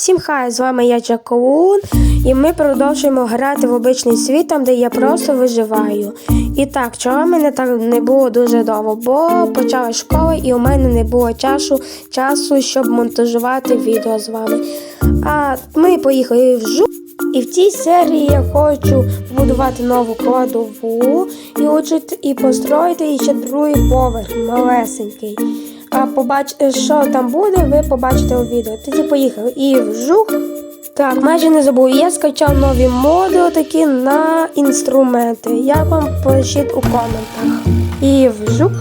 Всім хай, з вами я Джакоун, і ми продовжуємо грати в обичний світ, там, де я просто виживаю. І так, чого мене так не було дуже довго, бо почала школа і у мене не було часу, часу, щоб монтажувати відео з вами. А ми поїхали в жу. І в цій серії я хочу побудувати нову кладову і учити і построїти ще другий поверх малесенький. А побач, що там буде, ви побачите у відео. Тоді поїхали. І вжух. Так, майже не забув. Я скачав нові моди такі на інструменти. Як вам пишіть у коментах. І вжух.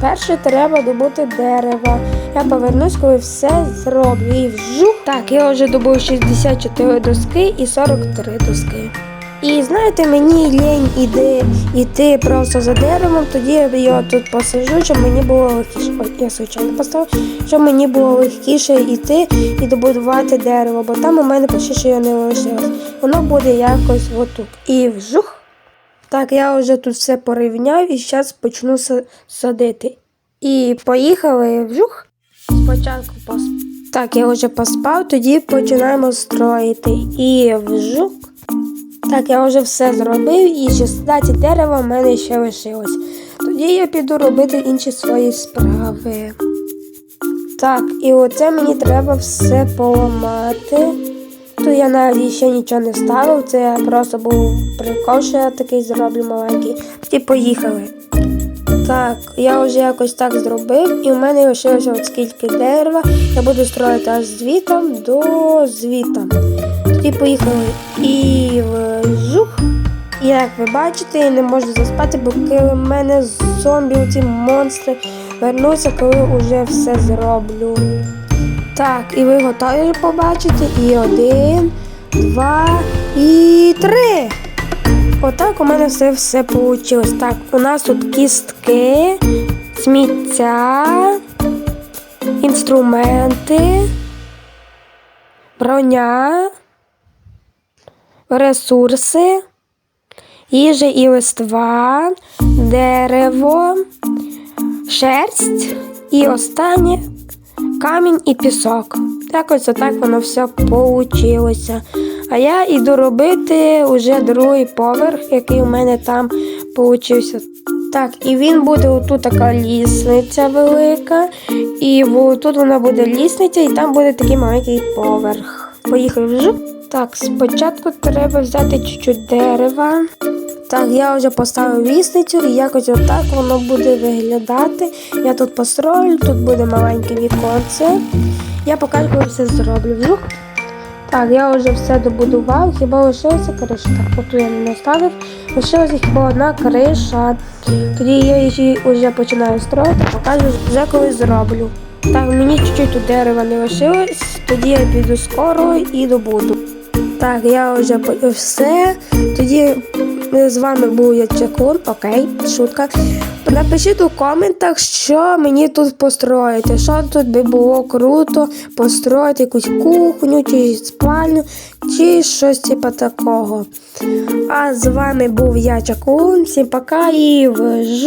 Перше треба добути дерева. Я повернусь, коли все зроблю. І вжух. Так, я вже добув 64 доски і 43 доски. І знаєте, мені лінь іде йти просто за деревом, тоді я тут посаджу, щоб мені було легкіше. Ой, я звичайно поставив, щоб мені було легкіше йти і добудувати дерево, бо там у мене почти що його не лишилось. Воно буде якось отут. І вжух. Так, я вже тут все порівняв і зараз почну садити. І поїхали вжух. Спочатку пос... Так, я вже поспав, тоді починаємо строїти. І вжух. Так, я вже все зробив і 16 дерева в мене ще лишилось. Тоді я піду робити інші свої справи. Так, і оце мені треба все поламати. Тут я навіть ще нічого не ставив, це я просто був прикол, що я такий зроблю маленький. Тоді поїхали. Так, я вже якось так зробив, і в мене лишилося от скільки дерева. Я буду строїти аж звітом до звіта. Тоді поїхали і вжух. Як ви бачите, я не можу заспати, бо в мене зомбі, ці монстри вернуться, коли вже все зроблю. Так, і ви готові побачити? І один, два і три. Отак у мене все все вийшло. Так, у нас тут кістки, сміття, інструменти, броня, ресурси, їжа і листва, дерево, шерсть і останнє камінь і пісок. Якось отак воно все получилося. А я іду робити вже другий поверх, який у мене там получився. Так, і він буде отут така лісниця велика, і тут вона буде лісниця, і там буде такий маленький поверх. Поїхали вже. Так, спочатку треба взяти чуть-чуть дерева. Так, я вже поставив лісницю і якось отак воно буде виглядати. Я тут построю, тут буде маленьке віконце. Я покажу, коли все зроблю. Вжух. Так, я вже все добудував, хіба лишилася криша. Так, отут я не наставив. Лишилася хіба одна криша. Тоді я її вже починаю строїти, покажу вже коли зроблю. Так, мені чуть-чуть дерева не лишилось, тоді я піду скоро і добуду. Так, я вже все. Тоді е, з вами був я Чекун, окей, шутка. Напишіть у коментах, що мені тут построїти, що тут би було круто построїти якусь кухню, чи спальню, чи щось типу такого. А з вами був я Чакун. Всім пока і вж.